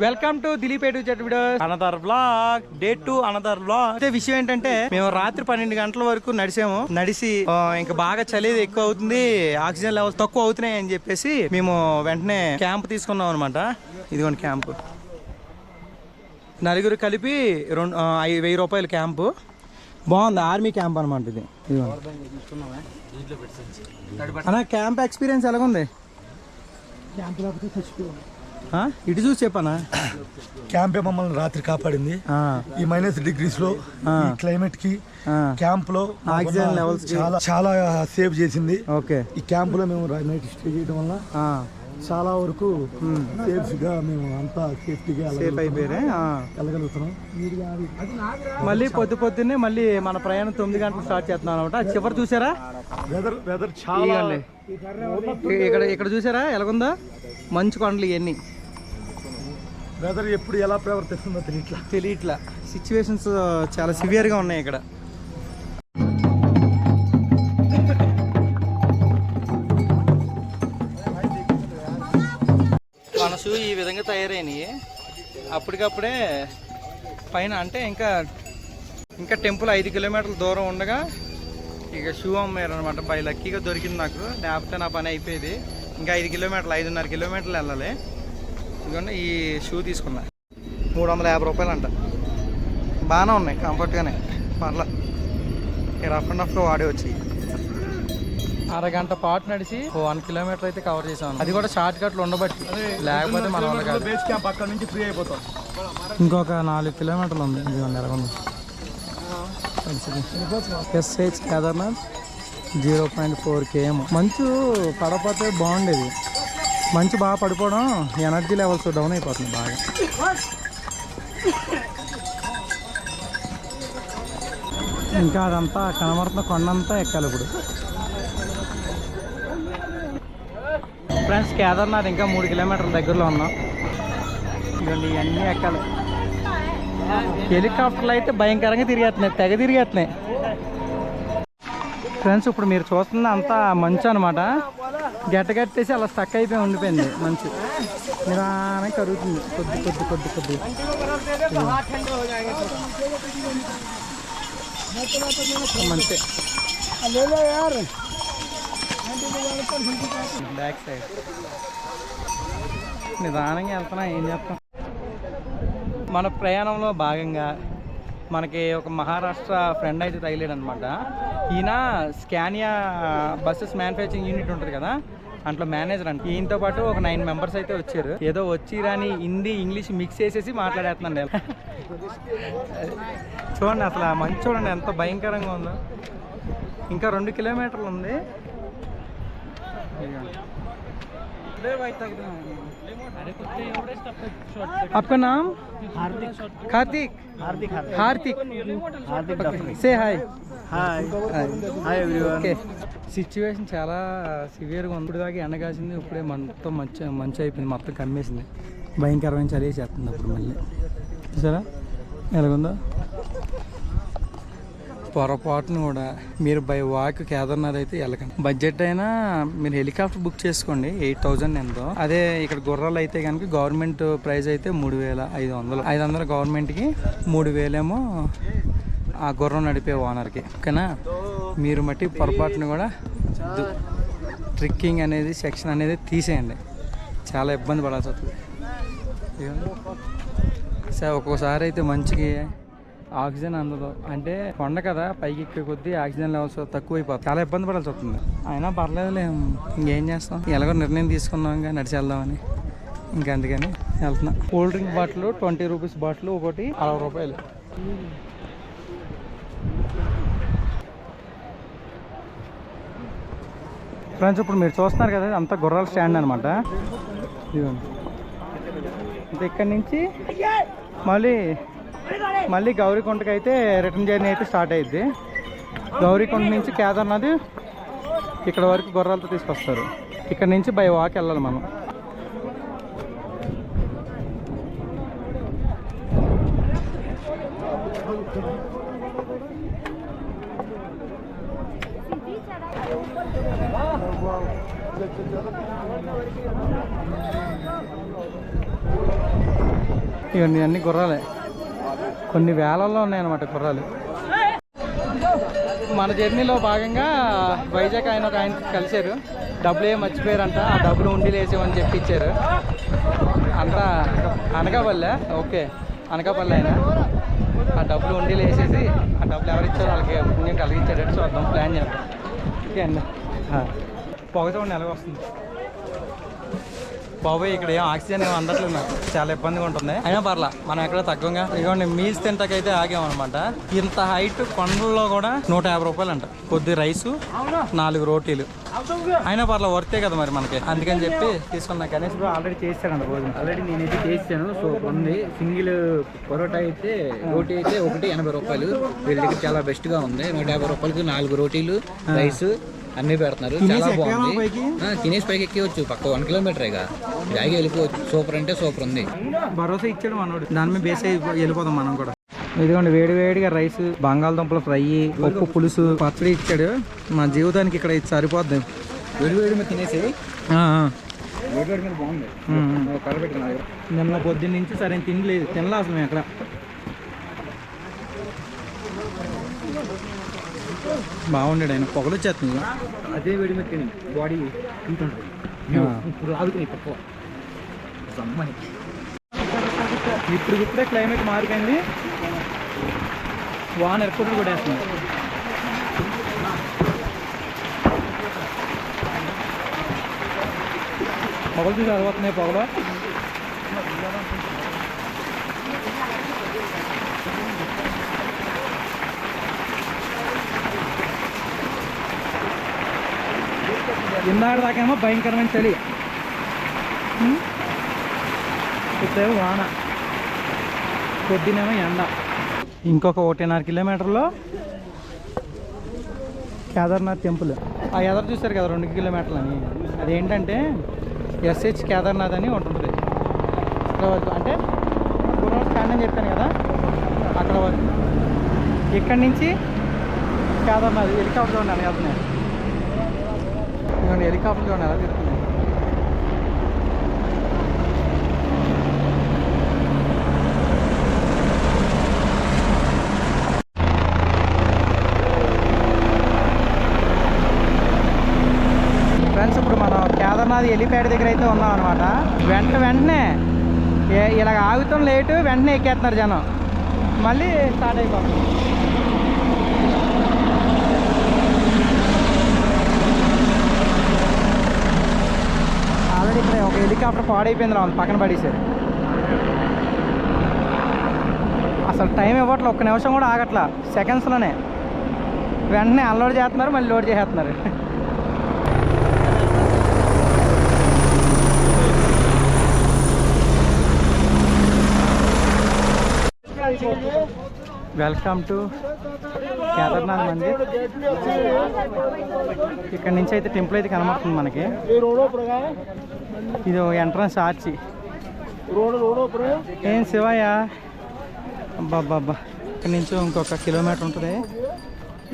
Welcome to Dilip ఎటు చెట్టు videos another blog day to another blog అయితే విషయం ఏంటంటే మేము రాత్రి పన్నెండు గంటల వరకు నడిసాము నడిసి ఇంకా బాగా చలి ఎక్కువ అవుతుంది ఆక్సిజన్ లెవెల్స్ తక్కువ అవుతున్నాయి అని చెప్పేసి మేము వెంటనే క్యాంప్ తీసుకున్నాం అనమాట ఇదిగోండి క్యాంప్. నలుగురు కలిపి రెండు ఆ, ఐ- వెయ్యి రూపాయల క్యాంపు. బాగుంది ఆర్మీ క్యాంప్ అనమాట ఇది. అన్న క్యాంప్ ఎక్స్పీరియన్స్ ఎలాగుంది? ఆ? ఇటు చూసి చెప్పనా? క్యాంపే మమ్మల్ని రాత్రి కాపాడింది. ఈ మైనస్ డిగ్రీస్లో క్లైమేట్కి క్యాంప్లో ఆక్సిజన్ లెవెల్స్. చాలా చాలా సేవ్ చేసింది. ఓకే. ఈ క్యాంప్లో మేము నైట్ స్టే చేయడం వల్ల చాలా వరకు సేఫ్గా మేము అంతా సేఫ్టీగా సేఫ్ అయిపోయారే. వెళ్ళగలుగుతున్నాం మళ్ళీ పొద్దు పొద్దున్నే మళ్ళీ మన ప్రయాణం తొమ్మిది గంటలకు స్టార్ట్ చేస్తున్నాం అనమాట. చివరి చూసారా? వెదర్ వెదర్ చాలా ఇక్కడ ఇక్కడ చూసారా? ఎలాగుందో? మంచు కొండలు ఇవన్నీ. వెదర్ ఎప్పుడు ఎలా ప్రవర్తిస్తుందో తెలియట్లా. తెలియట్లా. సిచ్యువేషన్స్ చాలా సివియర్గా ఉన్నాయి ఇక్కడ. మన షూ ఈ విధంగా తయారైనవి అప్పటికప్పుడే పైన అంటే ఇంకా ఇంకా టెంపుల్ ఐదు కిలోమీటర్ల దూరం ఉండగా ఇక షూ అమ్మారు అనమాట బై లక్కీగా దొరికింది నాకు. లేకపోతే నా పని అయిపోయేది. ఇంకా ఐదు కిలోమీటర్లు ఐదున్నర కిలోమీటర్లు వెళ్ళాలి. ఇదిగోండి ఈ షూ తీసుకున్నా. మూడు వందల యాభై రూపాయలు అంట బాగానే ఉన్నాయి కంఫర్ట్గానే. పర్లా. ఈ రఫ్ అండ్ రఫ్గా వాడే వచ్చి అరగంట పాటు నడిచి వన్ కిలోమీటర్ అయితే కవర్ చేసాం. అది కూడా షార్ట్ కట్లు ఉండబట్టి. లేకపోతే మన బేస్ క్యాంప్ అక్కడ నుంచి ఫ్రీ అయిపోతాం. ఇంకొక నాలుగు కిలోమీటర్లు ఉంది. ఎలా ఉంది SH Kedarnath. Zero point four KM. మంచు పడపోతే బాగుండేది. మంచు బాగా పడిపోవడం ఎనర్జీ లెవెల్స్ డౌన్ అయిపోతుంది బాగా. ఇంకా అదంతా కనబడుతున్న కొండంతా ఎక్కాలి ఇప్పుడు. ఫ్రెండ్స్ కేదార్నాథ్ ఇంకా మూడు కిలోమీటర్ల దగ్గరలో ఉన్నాం. ఇవన్నీ ఇవన్నీ ఎక్కాలి. హెలికాప్టర్లు అయితే భయంకరంగా తిరిగేస్తున్నాయి తెగ తిరిగేస్తున్నాయి. ఫ్రెండ్స్ ఇప్పుడు మీరు చూస్తుంది అంతా మంచు అనమాట గట్ట కట్టేసి అలా స్టక్ అయిపోయి ఉండిపోయింది మంచు. నిదానం కరుగుతుంది. కొద్ది కొద్ది కొద్ది కొద్ది. మంచి. బ్యాక్ సైడ్ నిదానంగా వెళ్తున్నా ఏం చేస్తాం? మన ప్రయాణంలో భాగంగా మనకి ఒక మహారాష్ట్ర ఫ్రెండ్ అయితే తగిలేడు అనమాట ఈయన స్కానియా బస్సెస్ మ్యానుఫ్యాక్చరింగ్ యూనిట్ ఉంటుంది కదా అంట్లో మేనేజర్ అంట. ఈయనతో పాటు ఒక నైన్ మెంబర్స్ అయితే వచ్చారు. ఏదో వచ్చి రాని హిందీ ఇంగ్లీష్ మిక్స్ చేసేసి మాట్లాడేస్తున్నాను చూడండి అసలు మంచి చూడండి ఎంత భయంకరంగా ఉందో. ఇంకా రెండు కిలోమీటర్లు ఉంది. आपका नाम कार्तिक హార్దిక్ हार्दिक హార్దిక్ సే hi hi hi everyone okay situation చాలా సివియర్గా ఉంది ఇప్పుడు దాకా ఎండ కాసింది ఇప్పుడే మొత్తం మంచి మంచి అయిపోయింది మొత్తం కమ్మేసింది భయంకరమైన చలి చేస్తుంది అప్పుడు మళ్ళీ చూసారా ఎలాగుందో పొరపాటును కూడా మీరు బై వాక్ కేదార్నాథ్ అయితే వెళ్ళకండి. బడ్జెట్ అయినా మీరు హెలికాప్టర్ బుక్ చేసుకోండి ఎయిట్ థౌజండ్ ఎంతో. అదే ఇక్కడ గుర్రాలు అయితే కనుక గవర్నమెంట్ ప్రైస్ అయితే మూడు వేల ఐదు వందలు. ఐదు వందలు గవర్నమెంట్కి మూడు వేలేమో ఆ గుర్రం నడిపే ఓనర్కి. ఓకేనా? మీరు మట్టి పొరపాటును కూడా ట్రిక్కింగ్ అనేది సెక్షన్ అనేది తీసేయండి. చాలా ఇబ్బంది పడాల్సి వస్తుంది. ఇదిగోండి. ఒక్కోసారి అయితే మంచిగా ఆక్సిజన్ అందదు. అంటే కొండ కదా పైకి ఎక్కే కొద్దీ ఆక్సిజన్ లెవెల్స్ తక్కువైపోతుంది చాలా ఇబ్బంది పడాల్సి వస్తుంది. అయినా పర్లేదులే ఇంకేం చేస్తాం? ఎలాగో నిర్ణయం తీసుకున్నాం ఇంకా నడిచి వెళ్దామని ఇంకా అందుకని వెళ్తున్నా. Cool drink bottle twenty rupees bottle ఒకటి అరవై రూపాయలు. ఫ్రెండ్స్ ఇప్పుడు మీరు చూస్తున్నారు కదా అంత గుర్రాల స్టాండ్ అనమాట ఇదిగోండి. ఇక్కడి నుంచి మళ్ళీ మళ్ళీ గౌరీకొండకి అయితే రిటర్న్ జర్నీ అయితే స్టార్ట్ అయ్యిద్ది గౌరీకొండ నుంచి కేదార్నాథ్ ఇక్కడ వరకు గుర్రాలతో తీసుకొస్తారు. ఇక్కడ నుంచి బై వాక్ వెళ్ళాలి మనం. ఇవన్నీ అన్ని గుర్రాలే. కొన్ని వేలల్లో ఉన్నాయన్నమాట కుర్రాలు. మన జర్నీలో భాగంగా వైజాగ్ ఆయన ఒక ఆయన కలిశారు. డబ్బులు ఏం మర్చిపోయారంట ఆ డబ్బులు ఉండి లేసామని చెప్పి ఇచ్చారు. అంతా అనకాపల్లె ఓకే అనకాపల్లి ఆయన. ఆ డబ్బులు ఉండి లేసేసి ఆ డబ్బులు ఎవరిచ్చారో వాళ్ళకి పుణ్యం కలిగించేటట్టు చూద్దాం ప్లాన్ చేద్దాం. ఓకే అండి. పొగ చూడండి ఎలాగ వస్తుంది బాబాయ్ ఇక్కడ ఏం ఆక్సిజన్ ఏం అందట్లేదు నాకు. చాలా ఇబ్బందిగా ఉంటుంది. అయినా పర్లా మనం ఎక్కడ తగ్గంగా ఇదిగోండి మీల్స్ తింటాకైతే ఆగామన్నమాట. ఇంత హైట్ కొండల్లో కూడా నూట యాభై రూపాయలు అంట కొద్ది రైసు నాలుగు రోటీలు. అయినా పర్లా వర్తే కదా మరి మనకి. అందుకని చెప్పి తీసుకున్నా గణేష్ బ్రో ఆల్రెడీ చేస్తాడంట భోజనం. ఆల్రెడీ నేనైతే చేసాను సో ఉంది. సింగిల్ పరోటా అయితే రోటీ అయితే ఒకటి ఎనభై రూపాయలు. వీళ్ళ దగ్గర చాలా బెస్ట్గా ఉంది. నూట యాభై రూపాయలకి నాలుగు రోటీలు రైస్ అన్ని పెడుతున్నారు. చాలా బాగుంది. తినేసి పైకి ఎక్కివచ్చు పక్క వన్ కిలోమీటర్ ఇక జాగి వెళ్ళిపోవచ్చు సూపర్ అంటే సూపర్ ఉంది. భరోసా ఇచ్చాడు మనోడు. దాని మీద బేస్ వెళ్ళిపోదాం మనం కూడా. ఇదిగోండి వేడి వేడిగా రైస్ బంగాళదుంపల ఫ్రై పప్పు పులుసు పచ్చడి ఇచ్చాడు. మా జీవితానికి ఇక్కడ ఇది సరిపోద్ది. వేడి వేడి మీద తినేసి ఆ, ఆ. వేడి వేడి మీద బాగుంది. నిన్న పొద్దున్న నుంచి సరైన తినలేదు. తినలే అసలు మేము ఎక్కడ. బాగుండాడు ఆయన పొగలు వచ్చేస్తుంది అదే వేడి మీద బాడీ. ఇప్పుడు ఇప్పుడు ఇప్పుడే క్లైమేట్ మారిపోయింది. వాన ఎప్పుడు కూడా వేస్తుంది పొగలు చూసి అరవతున్నాయి పొగలు. ఇందాడు దాకేమో భయంకరమైన చలి. ఉం? ఇప్పుడేమో వాన. పొద్దునేమో ఎండ. ఇంకొక ఒకటిన్నర కిలోమీటర్లో కేదార్నాథ్ టెంపుల్. ఆ ఎదరు చూశారు కదా రెండు కిలోమీటర్లు అని అదేంటంటే ఎస్హెచ్ కేదార్నాథ్ అని ఉంటుంది. అక్కడ వరకు. అంటే గురువారం స్టాండ్ అని చెప్పాను కదా అక్కడ వరకు. ఇక్కడి నుంచి కేదార్నాథ్ హెలికాప్టర్ చూడండి అలా వెళ్తున్నాయి. ఇదిగోండి హెలికాప్టర్ ఎలా తిరుగుతుంది ఫ్రెండ్స్ ఇప్పుడు మనం కేదార్నాథ్ ఎలిప్యాడ్ దగ్గర అయితే ఉన్నాం అనమాట వెంట వెంటనే ఇలాగ ఆగుతాం లేటు వెంటనే ఎక్కేస్తున్నారు జనం. మళ్ళీ స్టార్ట్ అయిపోతుంది ఆల్రెడీ ఇక్కడ ఒక హెలికాప్టర్ పాడైపోయింది రా పక్కన పడేసారు అసలు టైం ఇవ్వట్లే ఒక్క నిమిషం కూడా ఆగట్లా సెకండ్స్లోనే వెంటనే అన్లోడ్ చేస్తున్నారు మళ్ళీ లోడ్ చేసేస్తున్నారు వెల్కమ్ టు కేదార్నాథ్ మందిర్. ఇక్కడ నుంచి అయితే టెంపుల్ అయితే కనబడుతుంది మనకి. ఇది ఎంట్రన్స్ ఆర్చి. ఏం శివయ్య? అబ్బా ఇక్కడ నుంచి ఇంకొక కిలోమీటర్ ఉంటుంది.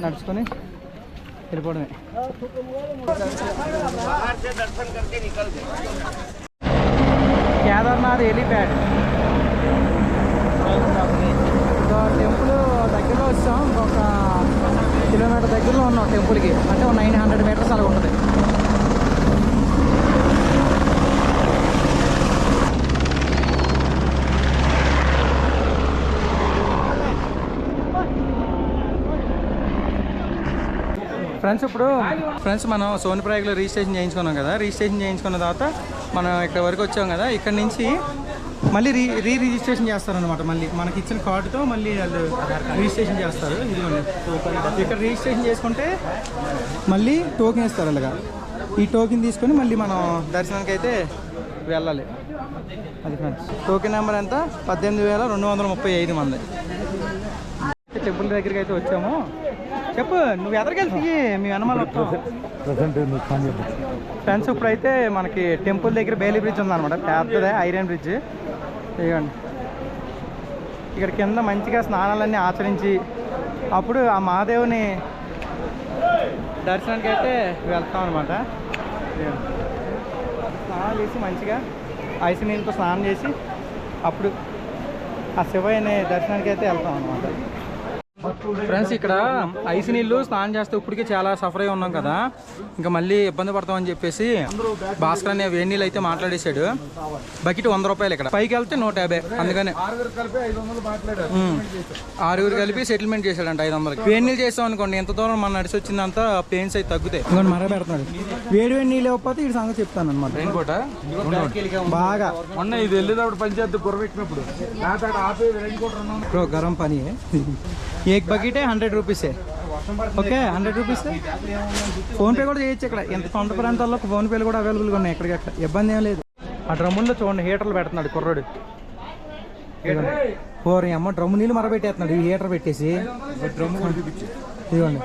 నడుచుకొని వెళ్ళిపోవడమే. కేదార్నాథ్ హెలీప్యాడ్ టెంపుల్ దగ్గరలో వచ్చాం. ఒక కిలోమీటర్ దగ్గరలో ఉన్నాం టెంపుల్కి. అంటే ఒక నైన్ హండ్రెడ్ మీటర్స్ అలా ఉంటుంది. ఫ్రెండ్స్ ఇప్పుడు ఫ్రెండ్స్ మనం సోనిప్రాయగ్లో రిజిస్ట్రేషన్ చేయించుకున్నాం కదా. రిజిస్ట్రేషన్ చేయించుకున్న తర్వాత మనం ఇక్కడ వరకు వచ్చాం కదా. ఇక్కడ నుంచి మళ్ళీ రీ రీ రిజిస్ట్రేషన్ చేస్తారనమాట మళ్ళీ. మనకి ఇచ్చిన కార్డుతో మళ్ళీ వాళ్ళు రిజిస్ట్రేషన్ చేస్తారు. ఇదిగోండి. ఇక్కడ రిజిస్ట్రేషన్ చేసుకుంటే మళ్ళీ టోకెన్ ఇస్తారు అలాగా. ఈ టోకెన్ తీసుకొని మళ్ళీ మనం దర్శనానికి అయితే వెళ్ళాలి. అది ఫ్రెండ్స్. టోకెన్ నెంబర్ ఎంత? పద్దెనిమిది వేల రెండు వందల ముప్పై ఐదు మంది. టెంపుల్ దగ్గరికి అయితే వచ్చాము. చెప్పు నువ్వు ఎదరికెళ్తే మీ వెనమాల ఫ్రెండ్స్ ఇప్పుడైతే మనకి టెంపుల్ దగ్గర బేలీ బ్రిడ్జ్ ఉందన్నమాట. పెద్దదే ఐరన్ బ్రిడ్జ్. ఇవ్వండి ఇక్కడ కింద మంచిగా స్నానాలన్నీ ఆచరించి అప్పుడు ఆ మహాదేవుని దర్శనానికి అయితే వెళ్తాం అనమాట స్నానాలు చేసి మంచిగా ఐసు నీళ్ళతో స్నానం చేసి అప్పుడు ఆ శివయ్యని దర్శనానికి అయితే వెళ్తాం అనమాట ఫ్రెండ్స్ ఇక్కడ ఐస్ నీళ్ళు స్నానం చేస్తే ఇప్పటికే చాలా సఫర్ అయి ఉన్నాం కదా. ఇంకా మళ్ళీ ఇబ్బంది పడతామని చెప్పేసి భాస్కర్ అనే వేడి నీళ్ళు అయితే మాట్లాడేశాడు. బకెట్ వంద రూపాయలు ఇక్కడ. పైకి వెళ్తే నూట యాభై అందుకని. ఆరుగురు కలిపి సెటిల్మెంట్ చేశాడంట ఐదు వందలకి. వేడి నీళ్ళు చేస్తాం అనుకోండి ఎంత దూరం మనం నడిచి వచ్చిందంతా పెయిన్స్ అయితే తగ్గుతాయి. ఇంకోటి మర పెడుతున్నాడు. వేడి వేడి నీళ్ళు ఇవ్వకపోతే ఈ సంగతి చెప్తాను అనమాట బాగా. మొన్న ఇది వెళ్ళేటప్పుడు రెయిన్ కోట్ బ్రో గరం పని. ఏక్ బకెటే హండ్రెడ్ రూపీసే. Okay hundred rupees? ఫోన్పే కూడా చేయొచ్చు ఇక్కడ. ఎంత సొంత ప్రాంతాల్లో ఫోన్పేలు కూడా అవైలబుల్గా ఉన్నాయి ఎక్కడికక్కడ ఇబ్బంది ఏం లేదు. ఆ డ్రమ్ముల్లో చూడండి హీటర్లు పెడుతున్నాడు కుర్రోడు. ఓరి అమ్మ డ్రమ్ము నీళ్ళు మరబెట్టేస్తున్నాడు. ఈ హీటర్ పెట్టేసి. డ్రమ్ము ఇదిగోండి.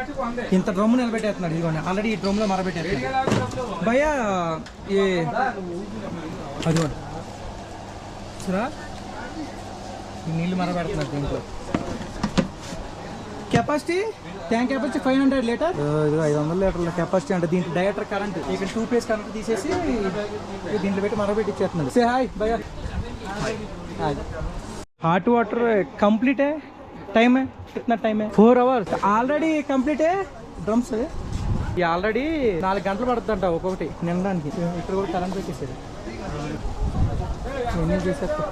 ఇంత డ్రమ్ము నిలబెట్టేస్తున్నాడు. ఇదిగోండి. ఆల్రెడీ ఈ డ్రమ్లో మరబెట్టేస్తున్నాడు. భయ్యా ఈ అదిగోండి. చూరా ఈ నీళ్ళు మరబెడుతున్నాడు దీంట్లో. Capacity? Tank capacity five hundred liter? ఐదు వందల లీటర్ల కెపాసిటీ అంటే దీంట్లో డైరెక్టర్ కరెంట్ ఇక్కడ టూ పేస్ కరెంట్ తీసేసి దీంట్లో పెట్టి మరొకటి ఇచ్చేస్తున్నాడు say hi bye hot water complete టైమే కిतना టైమే ఫోర్ అవర్స్ ఆల్రెడీ కంప్లీటే డ్రమ్స్ ఆల్రెడీ నాలుగు గంటలు పడుతుందంట ఒక్కొక్కటి నిండడానికి. ఇక్కడ కూడా కరెంట్ పెట్టేసేది ఎన్ని చేసేస్తా